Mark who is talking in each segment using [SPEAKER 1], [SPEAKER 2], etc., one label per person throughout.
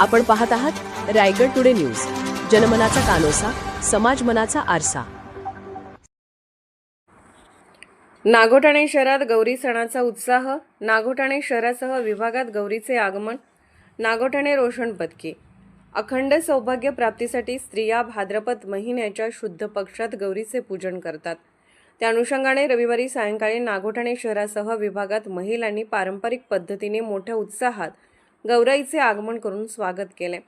[SPEAKER 1] आपण पाहत आहात रायगड टुडे न्यूज. जनमनाचा कानोसा समाज मनाचा आरसा.
[SPEAKER 2] नागोठाणे शहरात गौरी सणाचा उत्साह नागोठाणे शहरासह विभागात गौरीचे आगमन नागोठाणे रोषण पदकी. अखंड सौभाग्य प्राप्तीसाठी स्त्रिया भाद्रपद महिन्याच्या शुद्ध पक्षात गौरीचे पूजन करतात. त्या अनुषंगाने रविवारी सायंकाळी नागोठाणे शहरासह विभागात महिलांनी पारंपरिक पद्धतीने मोठ्या उत्साहात गौराईचे आगमन करून स्वागत केले.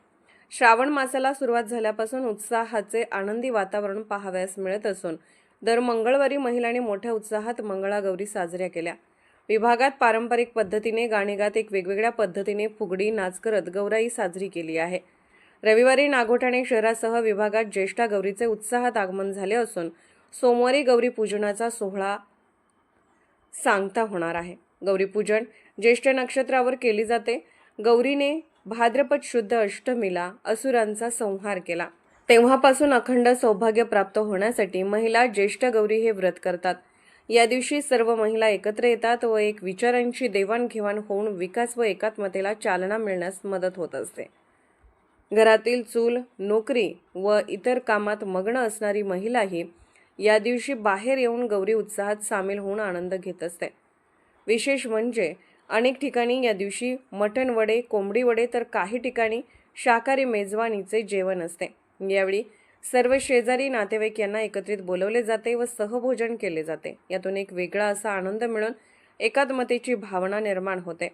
[SPEAKER 2] श्रावण मासाला सुरुवात झाल्यापासून उत्साहाचे आनंदी वातावरण पाहावयास मिळत असून दर मंगळवारी महिलांनी मोठ्या उत्साहात मंगळागौरी साजऱ्या केल्या. विभागात पारंपरिक पद्धतीने गाणी गात एक वेगवेगळ्या पद्धतीने फुगडी नाच करत गौराई साजरी केली आहे. रविवारी नागोठाणे शहरासह विभागात ज्येष्ठा गौरीचे उत्साहात आगमन झाले असून सोमवारी गौरी पूजनाचा सोहळा सांगता होणार आहे. गौरीपूजन ज्येष्ठ नक्षत्रावर केली जाते. गौरीने भाद्रपद शुद्ध अष्टमीला असुरांचा संहार केला. तेव्हापासून अखंड सौभाग्य प्राप्त होण्यासाठी महिला ज्येष्ठ गौरी हे व्रत करतात. या दिवशी सर्व महिला एकत्र येतात व एक विचारांची देवाणघेवाण होऊन विकास व एकात्मतेला चालना मिळण्यास मदत होत असते. घरातील चूल नोकरी व इतर कामात मग्न असणारी महिलाही या दिवशी बाहेर येऊन गौरी उत्साहात सामील होऊन आनंद घेत असते. विशेष म्हणजे अनेक ठिकाणी या दिवशी मटण वडे कोंबडी वडे तर काही ठिकाणी शाकाहारी मेजवानीचे जेवण असते. यावेळी सर्व शेजारी नातेवाईक यांना एकत्रित बोलवले जाते व सहभोजन केले जाते. यातून एक वेगळा असा आनंद मिळून एकात्मतेची भावना निर्माण होते.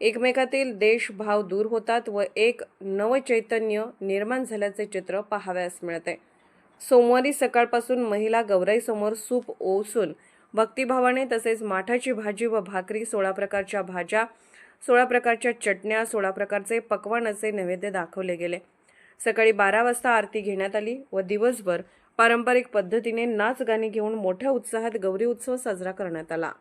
[SPEAKER 2] एकमेकातील देशभाव दूर होतात व एक नवचैतन्य निर्माण झाल्याचे चित्र पाहावयास मिळते. सोमवारी सकाळपासून महिला गौराईसमोर सूप ओसून भक्तिभावाने तसेच माठाची भाजी व भाकरी सोळा प्रकारच्या भाज्या सोळा प्रकारच्या चटण्या सोळा प्रकारचे पक्वान असे नैवेद्य दाखवले गेले. सकाळी बारा वाजता आरती घेण्यात आली व दिवसभर पारंपरिक पद्धतीने नाच गाणी घेऊन मोठ्या उत्साहात गौरी उत्सव साजरा करण्यात आला.